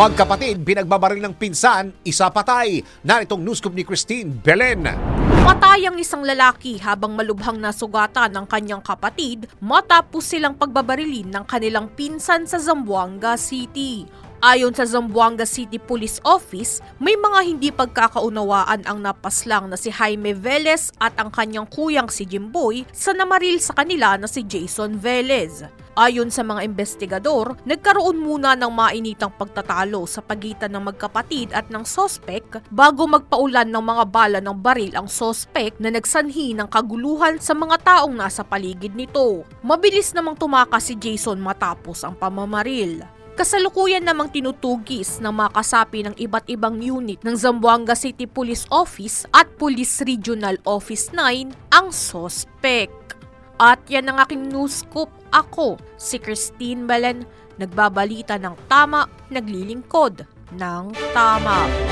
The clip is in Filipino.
Magkapatid, pinagbabaril ng pinsan, isa patay. Naritong news scoop ni Christine Belen. Patay ang isang lalaki habang malubhang nasugatan ng kanyang kapatid matapos silang pagbabarilin ng kanilang pinsan sa Zamboanga City. Ayon sa Zamboanga City Police Office, may mga hindi pagkakaunawaan ang napaslang na si Jaime Velez at ang kanyang kuyang si Jimboy sa namaril sa kanila na si Jason Velez. Ayon sa mga investigador, nagkaroon muna ng mainitang pagtatalo sa pagitan ng magkapatid at ng sospek bago magpaulan ng mga bala ng baril ang sospek na nagsanhi ng kaguluhan sa mga taong nasa paligid nito. Mabilis namang tumakas si Jason matapos ang pamamaril. Kasalukuyan namang tinutugis ng mga kasapi ng iba't ibang unit ng Zamboanga City Police Office at Police Regional Office 9 ang sospek. At yan ang aking news scoop. Ako, si Christine Belen, nagbabalita ng tama, naglilingkod ng tama.